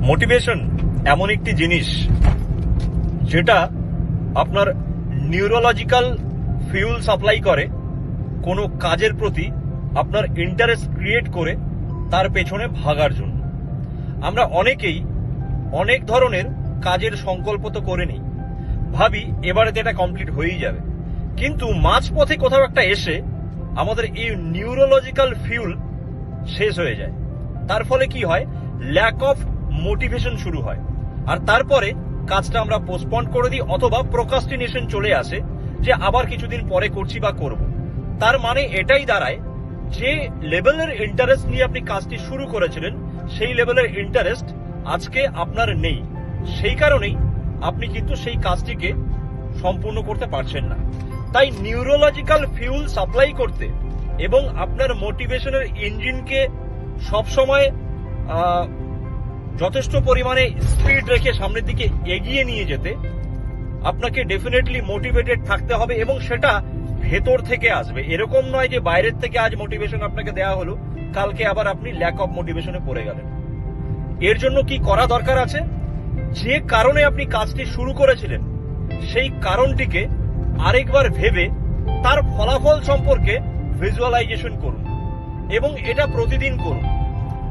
Motivation এমন একটি জিনিস যেটা আপনার নিউরোলজিক্যাল ফিউল সাপ্লাই করে, কোনো কাজের প্রতি আপনার ইন্টারেস্ট ক্রিয়েট করে, তার পেছনে ভাগার জন্য। আমরা অনেকেই অনেক ধরনের কাজের সংকল্প তো করে নিই। ভাবি এবারে এটা কমপ্লিট হয়েই যাবে। কিন্তু মাঝপথে কোথাও একটা এসে আমাদের এই নিউরোলজিক্যাল ফিউল শেষ হয়ে যায়। তার ফলে কি হয়? ল্যাক অফ মোটিভেশন শুরু হয়। আর তারপরে কাজটা আমরা পোস্টপন্ড করে দিই অথবা প্রোকাস্টিনেশন চলে আসে যে আবার কিছুদিন পরে করছি বা করব। তার মানে এটাই দাঁড়ায় যে লেভেলের ইন্টারেস্ট নিয়ে আপনি কাজটি শুরু করেছিলেন, সেই লেভেলের ইন্টারেস্ট আজকে আপনার নেই। সেই কারণেই আপনি কিন্তু সেই কাজটিকে সম্পূর্ণ করতে পারছেন না। তাই নিউরোলজিক্যাল ফিউল সাপ্লাই করতে এবং আপনার মোটিভেশনের ইঞ্জিনকে সবসময় যথেষ্ট পরিমাণে স্পিড রেখে সামনের দিকে এগিয়ে নিয়ে যেতে আপনাকে ডেফিনেটলি মোটিভেটেড থাকতে হবে এবং সেটা ভেতর থেকে আসবে। এরকম নয় যে বাইরের থেকে আজ মোটিভেশন আপনাকে দেওয়া হলো, কালকে আবার আপনি ল্যাক অফ মোটিভেশনে পড়ে গেলেন। এর জন্য কি করা দরকার আছে? যে কারণে আপনি কাজটি শুরু করেছিলেন, সেই কারণটিকে আরেকবার ভেবে তার ফলাফল সম্পর্কে ভিজুয়ালাইজেশন করুন এবং এটা প্রতিদিন করুন।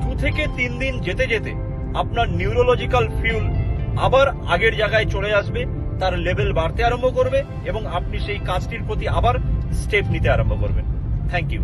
দু থেকে তিন দিন যেতে যেতে আপনার নিউরোলজিক্যাল ফিউল আবার আগের জায়গায় চলে আসবে, তার লেভেল বাড়তে আরম্ভ করবে এবং আপনি সেই কাজটির প্রতি আবার স্টেপ নিতে আরম্ভ করবেন। Thank you